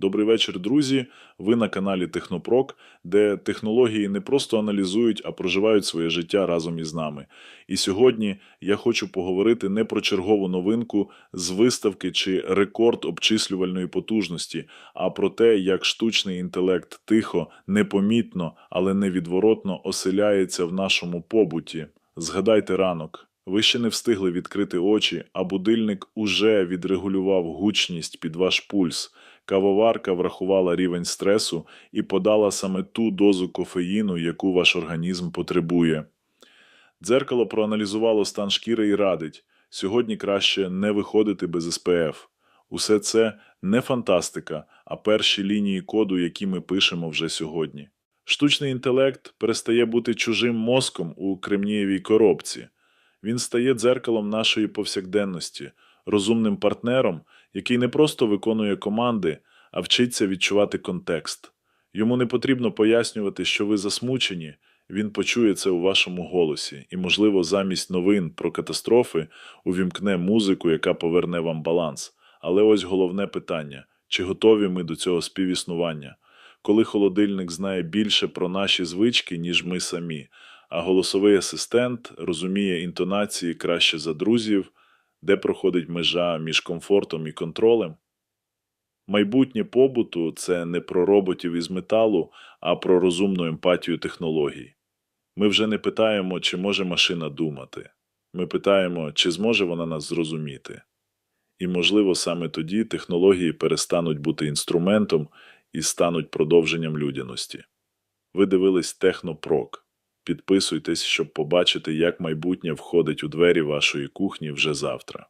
Добрий вечір, друзі. Ви на каналі Технопрок, де технології не просто аналізують, а проживають своє життя разом із нами. І сьогодні я хочу поговорити не про чергову новинку з виставки чи рекорд обчислювальної потужності, а про те, як штучний інтелект тихо, непомітно, але невідворотно оселяється в нашому побуті. Згадайте ранок. Ви ще не встигли відкрити очі, а будильник уже відрегулював гучність під ваш пульс. Кавоварка врахувала рівень стресу і подала саме ту дозу кофеїну, яку ваш організм потребує. Дзеркало проаналізувало стан шкіри і радить: сьогодні краще не виходити без СПФ. Усе це не фантастика, а перші лінії коду, які ми пишемо вже сьогодні. Штучний інтелект перестає бути чужим мозком у кремнієвій коробці. Він стає дзеркалом нашої повсякденності, розумним партнером, який не просто виконує команди, а вчиться відчувати контекст. Йому не потрібно пояснювати, що ви засмучені, він почує це у вашому голосі і, можливо, замість новин про катастрофи увімкне музику, яка поверне вам баланс. Але ось головне питання: чи готові ми до цього співіснування? Коли холодильник знає більше про наші звички, ніж ми самі, а голосовий асистент розуміє інтонації краще за друзів, де проходить межа між комфортом і контролем. Майбутнє побуту це не про роботів із металу, а про розумну емпатію технологій. Ми вже не питаємо, чи може машина думати. Ми питаємо, чи зможе вона нас зрозуміти. І, можливо, саме тоді технології перестануть бути інструментом і стануть продовженням людяності. Ви дивились Технопрок. Підписуйтесь, щоб побачити, як майбутнє входить у двері вашої кухні вже завтра.